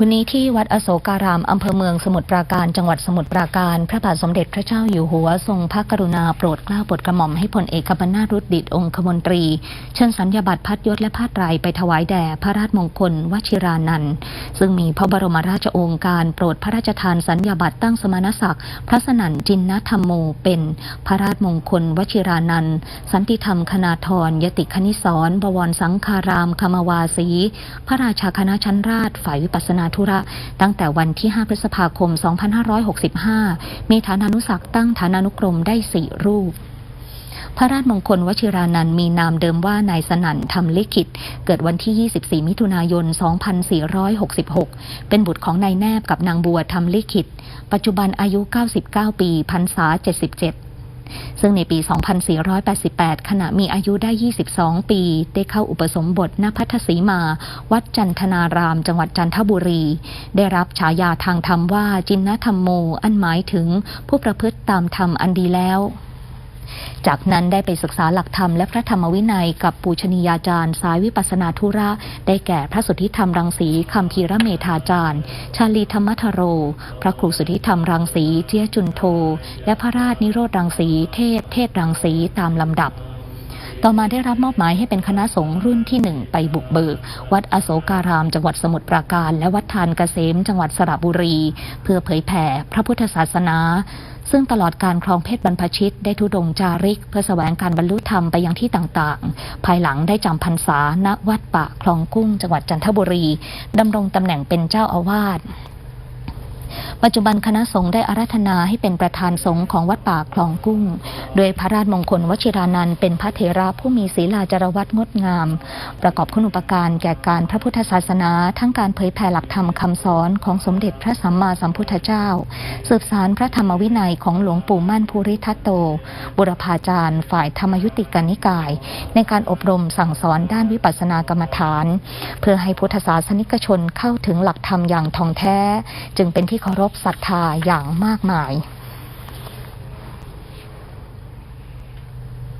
วันนี้ที่วัดอโศการาม อำเภอเมืองสมุทรปราการ จังหวัดสมุทรปราการ พระบาทสมเด็จพระเจ้าอยู่หัว ทรงพระกรุณาโปรดเกล้าโปรดกระหม่อมให้พลเอกบรรณารุดดิตองคมนตรี เชิญสัญญาบัตรพัดยศและผ้าไรไปถวายแด่พระราชมงคลวชิรานันท์ซึ่งมีพระบรมราชโองการโปรดพระราชทานสัญญาบัตรตั้งสมณศักดิ์พระสนั่นจินนธรรมโมเป็นพระราชมงคลวชิรานันท์สันติธรรมคณาธรยติคณิสรบวรสังคารามคมวาสีพระราชาคณะชั้นราชฝ่ายวิปัสนาธุระ ตั้งแต่วันที่ 5 พฤษภาคม 2565 มีฐานานุศักตั้งฐานานุกรมได้ 4 รูปพระราชมงคลวชิรานันมีนามเดิมว่านายสนั่นทำลิขิต เกิดวันที่ 24 มิถุนายน 2466 เป็นบุตรของนายแนบกับนางบัวทำลิขิต ปัจจุบันอายุ 99 ปีพรรษา 77 ซึ่งในปี 2488 ขณะมีอายุได้ 22 ปี ได้เข้าอุปสมบทณพัทธสีมา วัดจันทนาราม จังหวัดจันทบุรี ได้รับฉายาทางธรรมว่าจินนธรรมโม อันหมายถึงผู้ประพฤติตามธรรมอันดีแล้ว จากนั้นได้ไปศึกษาหลักธรรมและพระธรรมวินัยกับปูชนียาจารย์ สายวิปัสนาธุระ ได้แก่พระสุทธิธรรมรังสีคำพีระเมธาจารย์ ชาลีธรรมทโร พระครูสุทธิธรรมรังสีเจียจุนโท และพระราชนิโรธรังสีเทพเทพรังสีตามลำดับ ต่อมาได้รับมอบหมายให้เป็นคณะสงฆ์รุ่นที่หนึ่งไปบุกเบิก วัดอโศการาม จังหวัดสมุทรปราการ และวัดทานเกษม จังหวัดสระบุรี เพื่อเผยแผ่พระพุทธศาสนา ซึ่งตลอดการครองเพศบรรพชิต ได้ทุดงจาริก เพื่อแสวงการบรรลุธรรมไปยังที่ต่างๆ ภายหลังได้จำพรรษาณวัดป่าคลองกุ้ง จังหวัดจันทบุรีดำรงตำแหน่งเป็นเจ้าอาวาส ปัจจุบันคณะสงฆ์ได้อาราธนาให้เป็นประธานสงฆ์ของวัดป่าคลองกุ้ง โดยพระราชมงคลวชิรานันท์เป็นพระเถระผู้มีศีลาจารวัตงดงาม ประกอบคุณูปการแก่การพระพุทธศาสนา ทั้งการเผยแผ่หลักธรรมคำสอนของสมเด็จพระสัมมาสัมพุทธเจ้า สืบสารพระธรรมวินัยของหลวงปู่มั่นภูริทัตโต บุรพาจารย์ ฝ่ายธรรมยุติกนิกาย ในการอบรมสั่งสอนด้านวิปัสสนากรรมฐาน เพื่อให้พุทธศาสนิกชนเข้าถึงหลักธรรมอย่างท่องแท้ จึงเป็นที่เคารพรพศรัทธาอย่างมากมาย